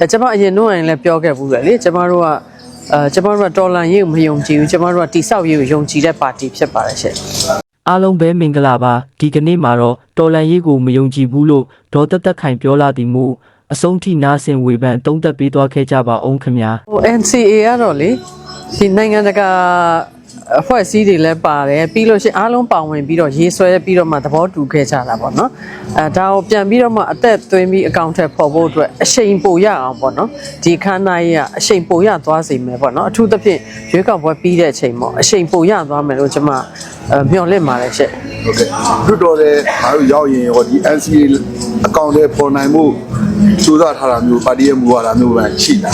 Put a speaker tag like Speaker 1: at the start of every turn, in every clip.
Speaker 1: အဲကျမအရင်တော့ရင်လည်းပြောခဲ့ဘူးလေလေကျမတို့ကအဲကျမတို့ကတော်လန်ရေးကိုမယုံကြည်ဘူးကျမတို့ကတိဆောက်ရေးကိုယုံကြည်တဲ့ပါတီဖြစ်ပါတယ်ရှင်
Speaker 2: အားလုံးပဲမင်္ဂလာပါဒီကနေ့မှာတော့တော်လန်ရေးကိုမယုံကြည်ဘူးလို့ဒေါ်သက်သက်ခိုင်ပြောလာသည်မို့အဆုံးထိနားဆင်ဝေဖန်အသုံးသက်ပေးသွားခဲ့ကြပါအောင်ခင်ဗျာ
Speaker 1: ဟို NCA ကတော့လေဒီနိုင်ငံတကာ အဖွဲ့အစည်းတွေလည်းပါတယ်ပြီးလို့ရှိရင်အားလုံးပါဝင်ပြီးတော့ရေးဆွဲပြီးတော့မှသဘောတူခဲ့ကြတာပေါ့နော်အဲဒါကိုပြန်ပြီးတော့မှအသက်သွင်းပြီးအကောင့်ထက်ပေါ်ဖို့အတွက်အရှိန်ပိုရအောင်ပေါ့နော်ဒီခန်းသားကြီးကအရှိန်ပိုရသွားစေမယ်ပေါ့နော်အထူးသဖြင့်ရွေးကောက်ပွဲပြီးတဲ့အချိန်ပေါ့အရှိန်ပိုရသွားမယ်လို့ကျွန်မအဲမျှော်လင့်ပါတယ်ရှင့်
Speaker 3: ဟုတ်ကဲ့လွတ်တော်တဲ့အားတို့ရောက်ရင်ဟောဒီ NCA အကောင့်တွေပေါ်နိုင်မှုစူးစမ်းထားတာမျိုးပါတီရဲ့မူဝါဒမျိုးပဲရှိတာ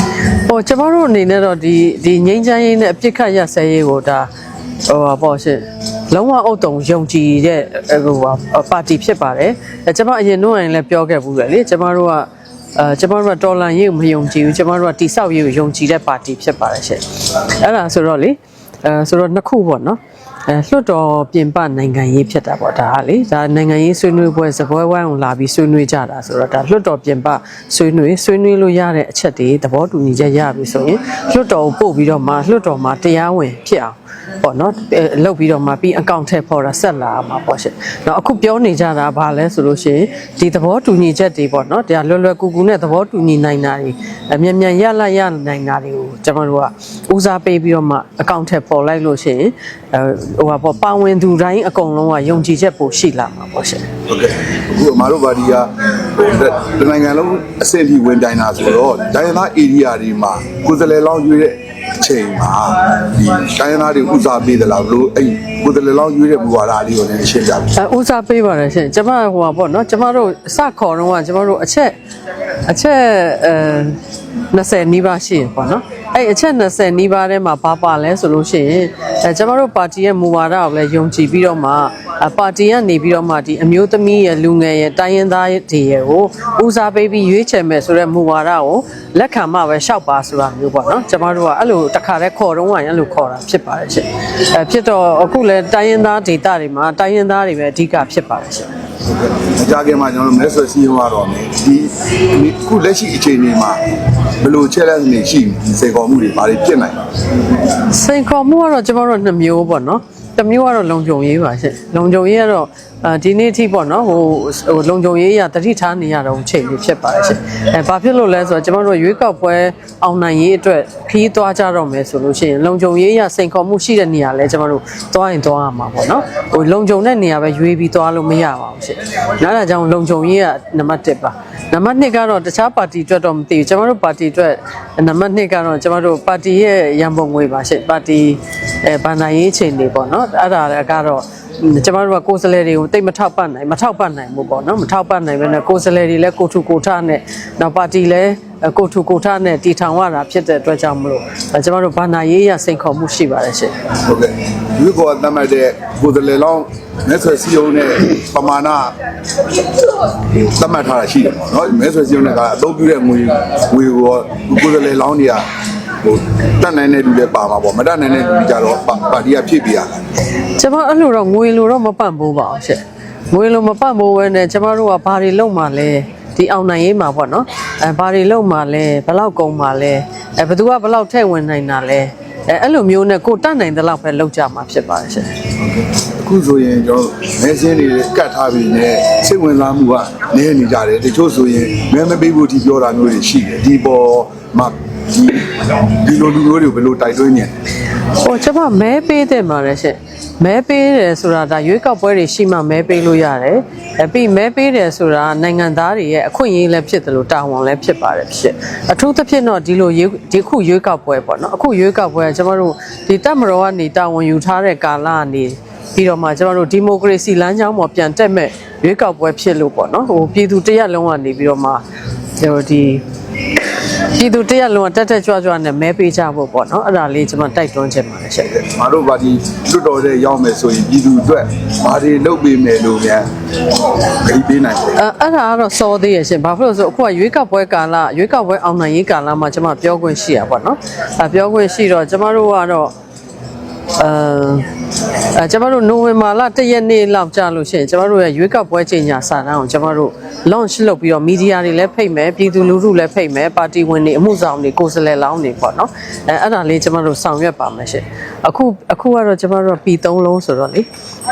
Speaker 1: ဟိုကျမတို့အနေနဲ့တော့ဒီဒီငိမ့်ချမ်းရေးနဲ့အပြစ်ခတ်ရဆဲရေးကိုဒါဟိုပါပေါ့ရှင်လုံးဝအုတ်တုံယုံကြည်တဲ့ဟိုပါပါတီဖြစ်ပါတယ်အဲကျမအရင်တော့ရင်လည်းပြောခဲ့ဘူးလေလေကျမတို့ကအဲကျမတို့ကတော်လန်ရေးကိုမယုံကြည်ဘူးကျမတို့ကတိဆောက်ရေးကိုယုံကြည်တဲ့ပါတီဖြစ်ပါတယ်ရှင်အဲ့ဒါဆိုတော့လေ အဲဆိုတော့နှစ်ခုပေါ့နော်အဲလွှတ်တော်ပြင်ပနိုင်ငံရေးဖြစ်တာပေါ့ဒါကလေဒါနိုင်ငံရေးဆွေးနွေးပွဲစပွဲဝိုင်းကိုလာပြီးဆွေးနွေးကြတာဆိုတော့ဒါလွှတ်တော်ပြင်ပဆွေးနွေးဆွေးနွေးလို့ရတဲ့အချက်တွေသဘောတူညီချက်ရပြီဆိုရင်လွှတ်တော်ကိုပို့ပြီးတော့မှလွှတ်တော်မှာတရားဝင်ဖြစ်အောင်ပေါ့နော်အဲလုပ်ပြီးတော့မှပြီးအကောင့်ထဲပေါ်တာဆက်လာမှာပေါ့ရှင်။တော့အခုပြောနေကြတာဘာလဲဆိုလို့ရှိရင်ဒီသဘောတူညီချက်တွေပေါ့နော်တရားလွယ်လွယ်ကူကူနဲ့သဘောတူညီနိုင်တာတွေအမြန်မြန်ရလာရနိုင်တာတွေကိုကျွန်တော်တို့ကဦးစားပေးပြီးတော့မှအကောင့်ထဲပေါ်လိုက်လို့ရှိရင်အဲဟိုပါပေါ့ပါဝင်သူတိုင်းအကုန်လုံးကယုံကြည်ချက်ပိုရှိလာမှာပေါ့ရှင်။
Speaker 3: ဟုတ်ကဲ့အခုအမားတို့ပါတီကဟိုဒီနိုင်ငံလုံးအဆင့်ထိဝင်တိုင်းတာဆိုတော့ဒိုင်နာဧရိယာတွေမှာကိုယ်စလဲလောင်းရွေးတဲ့အချိန်မှာဒီဒိုင်နာတွေဥစားပေးတယ်လားဘလို့အဲ့ကိုယ်စလဲလောင်းရွေးတဲ့မူဝါဒလေးကိုလည်းရှင်းပြပါ
Speaker 1: အဲဦးစားပေးပါတယ်ရှင်ကျမဟိုပါပေါ့နော်ကျမတို့စခေါ်တော့ကကျမတို့အချက်အချက်အဲ20နီးပါးရှိရပေါ့နော် အဲ့အချက်20နီးပါးထဲမှာဘာပါလဲဆိုလို့ရှိရင်အဲကျမတို့ပါတီရဲ့မူဝါဒကိုလည်းယုံကြည်ပြီးတော့မှအပါတီကနေပြီးတော့မှဒီအမျိုးသမီးရဲ့လူငယ်ရဲ့တိုင်းရင်းသားတွေရဲ့ကိုဦးစားပေးပြီးရွေးချယ်မယ်ဆိုတဲ့မူဝါဒကိုလက်ခံမှပဲရှောက်ပါဆိုတာမျိုးပေါ့နော်ကျမတို့ကအဲ့လိုတစ်ခါတည်းခေါ်တော့ကအဲ့လိုခေါ်တာဖြစ်ပါတယ်ရှင်အဲဖြစ်တော့အခုလည်းတိုင်းရင်းသားဒေသတွေမှာတိုင်းရင်းသားတွေပဲအဓိကဖြစ်ပါတယ်ရှင်
Speaker 3: အကြခင်မှာကျွန်တော်တို့မဲဆွယ်စည်းရုံးရတော့မယ်ဒီဒီခုလက်ရှိအခြေအနေမှာဘယ်လို challenge တွေရှိဒီစေခေါ်မှုတွေဘာတွေဖြစ်နိုင်လဲ
Speaker 1: စိန်ခေါ်မှုကတော့ကျမတို့နှစ်မျိုးပေါ့နော်တစ်မျိုးကတော့လုံခြုံရေးပါရှင့်လုံခြုံရေးကတော့ အာဒီနေ့အထိပေါ့နော်ဟိုဟိုလုံခြုံရေးရတတိထားနေရတော့ချိန်ကြီးဖြစ်ပါတယ်ရှင့်အဲဘာဖြစ်လို့လဲဆိုတော့ကျမတို့ရွေးကောက်ပွဲအောင်နိုင်ရေးအတွက်ခီးသွားကြတော့မယ်ဆိုလို့ရှိရင်လုံခြုံရေးရစိန်ခေါ်မှုရှိတဲ့နေရာလဲကျမတို့သွားရင်သွားရမှာပေါ့နော်ဟိုလုံခြုံတဲ့နေရာပဲရွေးပြီးသွားလို့မရပါဘူးရှင့်နောက်ဒါကြောင့်လုံခြုံရေးကနံပါတ်1ပါနံပါတ်2ကတော့တခြားပါတီအတွက်တော့မသိဘူးကျမတို့ပါတီအတွက်နံပါတ်2ကတော့ကျမတို့ပါတီရဲ့ရန်ပုံငွေပါရှင့်ပါတီအဲဗန်နာရေးချိန်တွေပေါ့နော်အဲ့ဒါလည်းကတော့ ကျမတို့ကကိုယ်စားလှယ်တွေကိုတိတ်မထောက်ပံ့နိုင်မထောက်ပံ့နိုင်ဘူးပေါ့နော်မထောက်ပံ့နိုင်ဘဲနဲ့ကိုယ်စားလှယ်တွေလည်းကိုထုကိုထနဲ့နောက်ပါတီလည်းကိုထုကိုထနဲ့တီထောင်ရတာဖြစ်တဲ့အတွက်ကြောင့်မလို့ကျမတို့ဗန်နာရေးရစိန်ခေါ်မှုရှိပါတယ်ရှင့်
Speaker 3: ဟုတ်ကဲ့ဒီကောသတ်မှတ်တဲ့ကိုယ်စလဲလောင်းမဲဆွယ်စည်းရုံးတဲ့ပမာဏသတ်မှတ်ထားတာရှိတယ်ပေါ့နော်မဲဆွယ်စည်းရုံးတဲ့ကအသုံးပြုတဲ့ငွေငွေကိုကိုယ်စလဲလောင်းတွေက ဟိုတတ်နိုင်တဲ့လူတွေပါမှာပေါ့မတတ်နိုင်တဲ့လူတွေကြတော့ပါတီကဖြစ်ပြရတာ
Speaker 1: ကျမအဲ့လိုတော့ငွေလိုတော့မပန့်ဘူးပါအောင်ရှင့်ငွေလိုမပန့်ဘူးပဲနဲ့ကျမတို့ကဘာတွေလုပ်မှလဲဒီအောင်နိုင်ရေးမှာပေါ့နော်အဲဘာတွေလုပ်မှလဲဘယ်လောက်ကုန်မှလဲအဲဘယ်သူကဘယ်လောက်ထည့်ဝင်နိုင်တာလဲအဲအဲ့လိုမျိုးနဲ့ကိုတတ်နိုင်တဲ့လောက်ပဲလုပ်ကြမှာဖြစ်ပါတယ်ရှင့်
Speaker 3: အခုဆိုရင်ကျွန်တော်မဲစင်းတွေကတ်ထားပြီးနဲ့စိတ်ဝင်စားမှုကနည်းနေကြတယ်တချို့ဆိုရင်မဲမပေးဖို့ဒီပြောတာမျိုးတွေရှိတယ်ဒီပေါ်မှာ ဒီဒီလိုလူမျိုးတွေကိုဘယ်လိုတိုက်တွန်းညင်
Speaker 1: ဟိုကျမမဲပေးတယ်မှာလည်းရှင့်မဲပေးတယ်ဆိုတာဒါရွေးကောက်ပွဲတွေရှိမှမဲပေးလို့ရတယ်အဲပြီးမဲပေးတယ်ဆိုတာနိုင်ငံသားတွေရဲ့အခွင့်အရေးလည်းဖြစ်တယ်လို့တာဝန်လည်းဖြစ်ပါတယ်ဖြစ်အထူးသဖြင့်တော့ဒီလိုရွေးဒီခုရွေးကောက်ပွဲပေါ့နော်အခုရွေးကောက်ပွဲကကျမတို့ဒီတပ်မတော်ကနေတာဝန်ယူထားတဲ့ကာလကနေပြီးတော့မှကျမတို့ဒီမိုကရေစီလမ်းကြောင်းပေါ်ပြန်တက်မဲ့ရွေးကောက်ပွဲဖြစ်လို့ပေါ့နော်ဟိုပြည်သူတရက်လုံးကနေပြီးတော့မှကျွန်တော်ဒီ ပြည်သူတရက်လုံးကတက်တက်ကြွကြွနဲ့မဲပေးကြဖို့ပေါ့နော်အဲ့ဒါလေးကျွန်မတိုက်တွန်းချင်ပါတယ်ရှင့်
Speaker 3: ငါတို့ပါဒီလွတ်တော်တဲ့ရောက်မယ်ဆိုရင်ပြည်သူအတွက်ဘာတွေလုပ်ပေးမယ်လို့များဂိပေးနိုင်တယ်
Speaker 1: အဲအဲ့ဒါကတော့စောသေးရဲ့ရှင်ဘာဖြစ်လို့လဲဆိုအခုကရွေးကောက်ပွဲကာလရွေးကောက်ပွဲအောင်နိုင်ရေးကာလမှာကျွန်မပြောခွင့်ရှိရပါတော့အဲပြောခွင့်ရှိတော့ကျွန်မတို့ကတော့ အဲကျမတို့နိုဝင်ဘာလ1ရက်နေ့လောက်ကြာလို့ရှိရင်ကျမတို့ရဲ့ရွေးကောက်ပွဲချိန်ညာစာတမ်းကိုကျမတို့ launch လုပ်ပြီးတော့မီဒီယာတွေလည်းဖိတ်မယ်ပြည်သူလူထုလည်းဖိတ်မယ်ပါတီဝင်တွေအမှုဆောင်တွေကိုယ်စားလှယ်လောင်းတွေပေါ့နော်အဲအဲ့ဒါလေးကျမတို့ဆောင်ရွက်ပါမယ်ရှင်အခုအခုကတော့ကျမတို့က P3 လုံးဆိုတော့လေ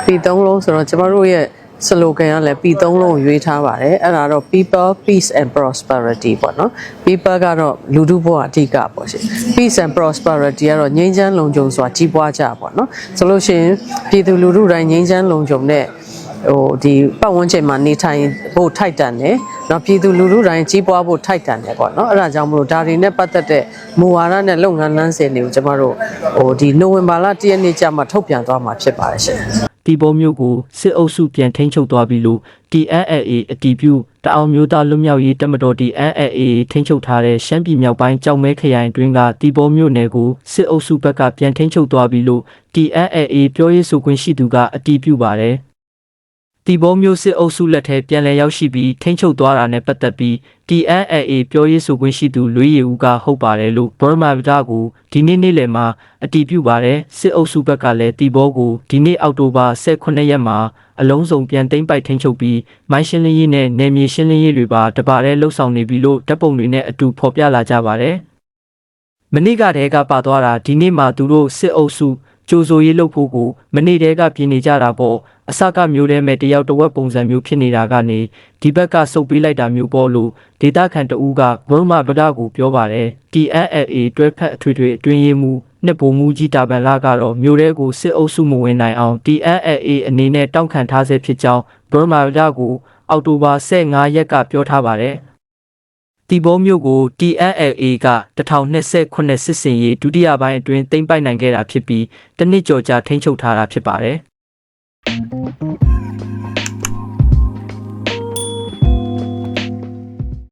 Speaker 1: P3 လုံးဆိုတော့ကျမတို့ရဲ့ slogan ကလည်း P3 လုံးကိုရွေးထားပါတယ်အဲ့ဒါတော့ people peace and prosperity ပေါ့နော် people ကတော့လူထုဘဝအဓိကပေါ့ရှင် peace and prosperity ကတော့ငြိမ်းချမ်းလုံခြုံစွာကြီးပွားကြပေါ့နော်ဆိုလို့ရှိရင်ပြည်သူလူထုတိုင်းငြိမ်းချမ်းလုံခြုံတဲ့ဟိုဒီပတ်ဝန်းကျင်မှာနေထိုင်ဖို့ထိုက်တန်တယ်။နောက်ပြည်သူလူထုတိုင်းကြီးပွားဖို့ထိုက်တန်တယ်ပေါ့နော်။အဲ့ဒါကြောင့်မလို့ဒါတွေနဲ့ပတ်သက်တဲ့မူဝါဒနဲ့လုပ်ငန်းလမ်းစဉ်တွေကိုကျမတို့ဟိုဒီနိုဝင်ဘာလ1ရက်နေ့ကျမှထုတ်ပြန်သွားမှာဖြစ်ပါတယ်ရှင်။
Speaker 2: တီဘောမျိုးကိုစစ်အုပ်စုပြန်ထိန်းချုပ်သွားပြီလို့ TNLA အတီးပြုတအောင်မျိုးသားလွတ်မြောက်ရေးတပ်မတော် TNLA ထိန်းချုပ်ထားတဲ့ရှမ်းပြည်မြောက်ပိုင်းကြောင်မဲခရိုင်တွင်းကတီဘောမျိုးနယ်ကိုစစ်အုပ်စုဘက်ကပြန်ထိန်းချုပ်သွားပြီလို့ TNLA ပြောရေးဆိုခွင့်ရှိသူကအတီးပြုပါတယ် တီဘောမျိုးစစ်အုပ်စုလက်ထဲပြန်လည်ရောက်ရှိပြီးထိန်းချုပ်သွားတာနဲ့ပတ်သက်ပြီး TNLA ပြောရေးဆိုခွင့်ရှိသူလွေးရီဦးကဟုတ်ပါတယ်လို့ဘော်မာဗဒါကိုဒီနေ့နေ့လယ်မှာအတည်ပြုပါတယ်စစ်အုပ်စုဘက်ကလည်းတီဘောကိုဒီနေ့အောက်တိုဘာ18ရက်မှာအလုံးစုံပြန်သိမ်းပိုက်ထိန်းချုပ်ပြီးမိုင်းရှင်းလင်းရေးနဲ့နယ်မြေရှင်းလင်းရေးတွေပါတပါးတည်းလှုပ်ဆောင်နေပြီလို့တပ်ပုံတွေနဲ့အတူဖော်ပြလာကြပါတယ်မနေ့ကတည်းကပါသွားတာဒီနေ့မှသူတို့စစ်အုပ်စု ကြိုးစိုးရေးလုပ်ဖို့ကိုမနေ့တည်းကပြင်နေကြတာပေါ့အစကမျိုးတဲမဲ့တယောက်တစ်ဝက်ပုံစံမျိုးဖြစ်နေတာကနေဒီဘက်ကစုပ်ပေးလိုက်တာမျိုးပေါ့လို့ဒေတာခန်တဦးကဘုံမဗဒကိုပြောပါတယ် TNLA တွဲဖက်အထွေထွေအတွင်းရေးမှုနှစ်ဗိုလ်မှူးကြီးတာပန်လာကတော့မျိုးတဲကိုစစ်အုပ်စုမဝင်နိုင်အောင် TNLA အနေနဲ့တောက်ခံထားဆဲဖြစ်ကြောင်းဘုံမဗဒကိုအောက်တိုဘာ15ရက်ကပြောထားပါတယ် တီဘောမျိုးကို TNLA က1029စစ်စင်ရေးဒုတိယပိုင်းအတွင်းသိမ်းပိုက်နိုင်ခဲ့တာဖြစ်ပြီးတစ်နှစ်ကျော်ကြာထိန်းချုပ်ထားတာဖြစ်ပါတယ်